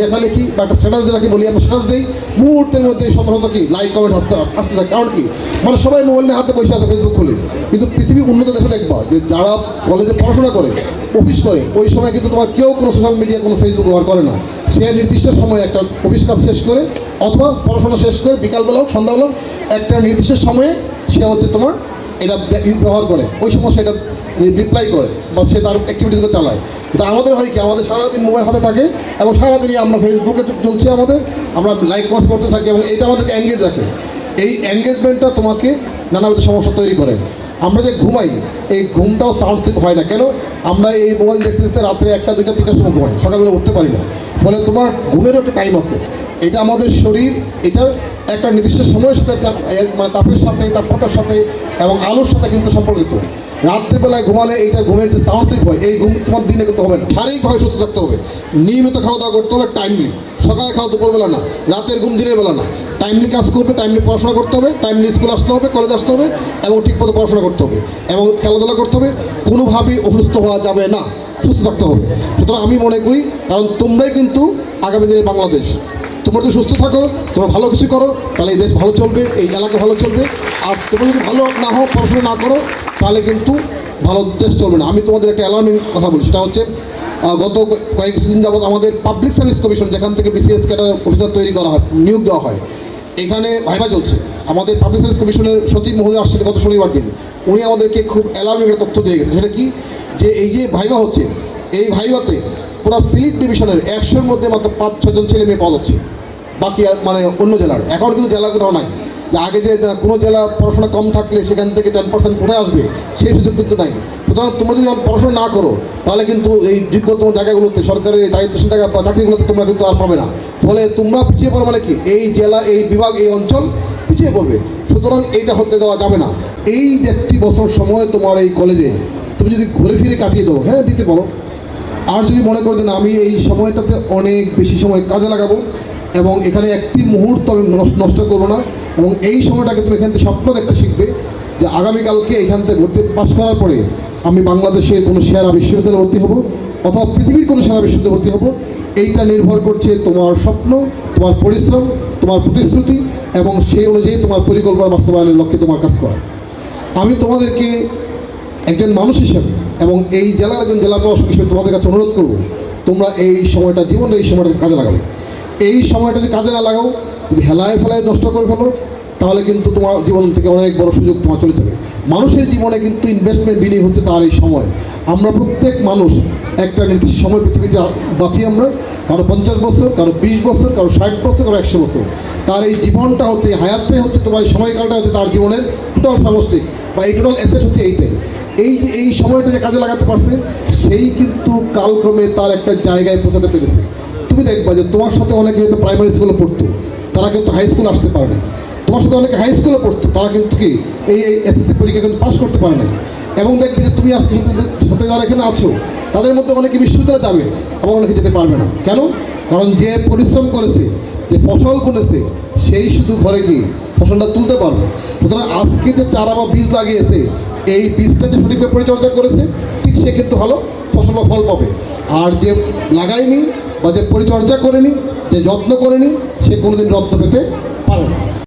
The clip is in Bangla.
লেখা লিখি, বা একটা স্ট্যাটাস রাখি, বলি আমরা স্ট্যাটাস দিই। মুহূর্তের মধ্যে শত শত কি? লাইক কমেন্ট আসতে আসতে থাকে। কারণ কি? মানে সবাই মোবাইল হাতে বসে আছে ফেসবুক খুলে। কিন্তু পৃথিবী উন্নত দেশে দেখবা যে যারা কলেজে পড়াশোনা করে অফিস করে, ওই সময় কিন্তু তোমার কেউ কোনো সোশ্যাল মিডিয়া কোনো ফেসবুক ব্যবহার করে না। সে নির্দিষ্ট সময় একটা অফিস কাজ শেষ করে, অথবা পড়াশোনা শেষ করে বিকালবেলা হোক সন্ধ্যাবেলা একটা নির্দিষ্ট সময়ে সে হচ্ছে তোমার এটা ব্য- ব্যবহার করে। ওই সময় সেটা রিপ্লাই করে বা সে তার অ্যাক্টিভিটিসগুলো চালায়। কিন্তু আমাদের হয় কি? আমাদের সারাদিন মোবাইল হাতে থাকে এবং সারাদিনই আমরা ফেসবুকে চলছে আমাদের। আমরা লাইক পোস্ট করতে থাকি এবং এটা আমাদেরকে এঙ্গেজ রাখে। এই এঙ্গেজমেন্টটা তোমাকে নানাবিধ সমস্যা তৈরি করে। আমরা যে ঘুমাই, এই ঘুমটাও সাউন্ড স্লিপ হয় না। কেন? আমরা এই মোবাইল দেখতে দেখতে রাত্রে একটা, দুইটা, তিনটার সময় ঘুমাই। সকালবেলা উঠতে পারি না। ফলে তোমার ঘুমেরও একটা টাইম আছে। এটা আমাদের শরীর এটার একটা নির্দিষ্ট সময়ের সাথে মানে তাপের সাথে তাপমাত্রার সাথে এবং আলোর সাথে কিন্তু সম্পর্কিত। রাত্রেবেলায় ঘুমালে এইটা ঘুমের যে স্লিপ হয়, এই ঘুম তোমার দিনে কিন্তু হবে না। শারীরিকভাবে সুস্থ থাকতে হবে। নিয়মিত খাওয়া দাওয়া করতে হবে টাইমলি সকালে খাওয়া দুপুরবেলা না, রাতের ঘুম দিনের বেলা না। টাইমলি কাজ করবে টাইমলি পড়াশোনা করতে হবে টাইমলি স্কুল আসতে হবে কলেজ আসতে হবে এবং ঠিকমতো পড়াশোনা করতে হবে এবং খেলাধুলা করতে হবে। কোনোভাবেই অসুস্থ হওয়া যাবে না, সুস্থ থাকতে হবে। সুতরাং আমি মনে করি, কারণ তোমরাই কিন্তু আগামী দিনের বাংলাদেশ। যদি সুস্থ থাকো, তোমরা ভালো কিছু করো, তাহলে এই দেশ ভালো চলবে, এই এলাকা ভালো চলবে। আর তোমরা যদি ভালো না হও, পড়াশোনা না করো, তাহলে কিন্তু ভালো দেশ চলবে না। আমি তোমাদের একটা অ্যালার্মিং কথা বলি, সেটা হচ্ছে গত কয়েকদিন যাবৎ আমাদের পাবলিক সার্ভিস কমিশন যেখান থেকে বিসিএস ক্যাডার অফিসার তৈরি করা হয়, নিয়োগ দেওয়া হয়, এখানে ভাইবা চলছে। আমাদের পাবলিক সার্ভিস কমিশনের সচিব মহোদয় আসছিল গত শনিবার দিন। উনি আমাদেরকে খুব অ্যালার্মিং একটা তথ্য দিয়ে গেছে সেটা কি? যে এই যে ভাইবা হচ্ছে, এই ভাইভাতে পুরো সিলিট ডিভিশনের একশোর মধ্যে মাত্র পাঁচ ছজন ছেলে মেয়ে পাওয়া যাচ্ছে। বাকি মানে অন্য জেলার। এখন কিন্তু জেলাগুলো নাই। যে আগে যে কোনো জেলা পড়াশোনা কম থাকলে সেখান থেকে টেন পার্সেন্ট কোথায় আসবে, সেই সুযোগ কিন্তু নাই। সুতরাং তোমরা যদি পড়াশোনা না করো, তাহলে কিন্তু এই যোগ্যতম জায়গাগুলোতে সরকারের দায়িত্বশীল জায়গা চাকরিগুলোতে তোমরা কিন্তু আর পাবে না। ফলে তোমরা পিছিয়ে পড়ো মানে কি? এই জেলা, এই বিভাগ, এই অঞ্চল পিছিয়ে পড়বে। সুতরাং এইটা হতে দেওয়া যাবে না। এই যে একটি বছর সময় তোমার এই কলেজে, তুমি যদি ঘুরে ফিরে কাটিয়ে দাও হ্যাঁ দিতে পারো। আর যদি মনে করো যে না, আমি এই সময়টাতে অনেক বেশি সময় কাজে লাগাবো এবং এখানে একটি মুহূর্ত আমি নষ্ট- করব না এবং এই সময়টাকে তুমি এখান থেকে স্বপ্ন দেখতে শিখবে যে আগামীকালকে এখান থেকে ভর্তি পাস করার পরে আমি বাংলাদেশের কোনো সেরা বিশ্ববিদ্যালয়ে ভর্তি হব অথবা পৃথিবীর কোনো সেরা বিশ্ববিদ্যালয়ে ভর্তি হব। এইটা নির্ভর করছে তোমার স্বপ্ন, তোমার পরিশ্রম, তোমার প্রতিশ্রুতি এবং সেই অনুযায়ী তোমার পরিকল্পনা বাস্তবায়নের লক্ষ্যে তোমার কাজ করা। আমি তোমাদেরকে একজন মানুষ হিসেবে এবং এই জেলার একজন জেলা প্রশাসক হিসেবে তোমাদের কাছে অনুরোধ করব, তোমরা এই সময়টা জীবনে এই সময়টা কাজে লাগাবে এই সময়টা যদি কাজে না লাগাও হেলায় ফেলায় নষ্ট করে ফেলো, তাহলে কিন্তু তোমার জীবন থেকে অনেক বড় সুযোগ তোমার চলে যাবে। মানুষের জীবনে কিন্তু ইনভেস্টমেন্ট বিনিয়োগ হচ্ছে তার এই সময়। আমরা প্রত্যেক মানুষ একটা নির্দিষ্ট সময় পৃথিবীতে বাঁচি আমরা, কারও পঞ্চাশ বছর, কারও বিশ বছর, কারও ষাট বছর, কারও একশো বছর। তার এই জীবনটা হচ্ছে হায়াতটাই হচ্ছে তোমার এই সময়কালটা হচ্ছে তার জীবনের টোটাল সামষ্টিক বা এই টোটাল অ্যাসেট হচ্ছে এইটাই। এই যে, এই সময়টা যে কাজে লাগাতে পারছে, সেই কিন্তু কালক্রমে তার একটা জায়গায় পৌঁছাতে পেরেছে। তুমি দেখবা যে তোমার সাথে অনেকে হয়তো প্রাইমারি স্কুলে পড়তো। তারা কিন্তু হাই স্কুল আসতে পারে না তোমার সাথে অনেকে হাই স্কুলে পড়তো, তারা কিন্তু কি এই এসএসসি পরীক্ষা কিন্তু পাশ করতে পারে না এবং দেখবে যে তুমি আজকে সাথে- যারা এখানে আছো, তাদের মধ্যে অনেকে বিশ্ববিদ্যালয়ে যাবে, আবার অনেকে যেতে পারবে না। কেন? কারণ যে পরিশ্রম করেছে, যে ফসল বুনেছে, সেই শুধু ঘরে গিয়ে ফসলটা তুলতে পারবে সুতরাং আজকে যে চারা বা বীজ লাগিয়েছে, এই বীজটা যে সঠিকভাবে পরিচর্যা করেছে, ঠিক সে কিন্তু ভালো ফসল বা ফল পাবে। আর যে লাগায়নি বা যে পরিচর্যা করেনি যে যত্ন করেনি সে কোনোদিন রত্ন পেতে পারে না।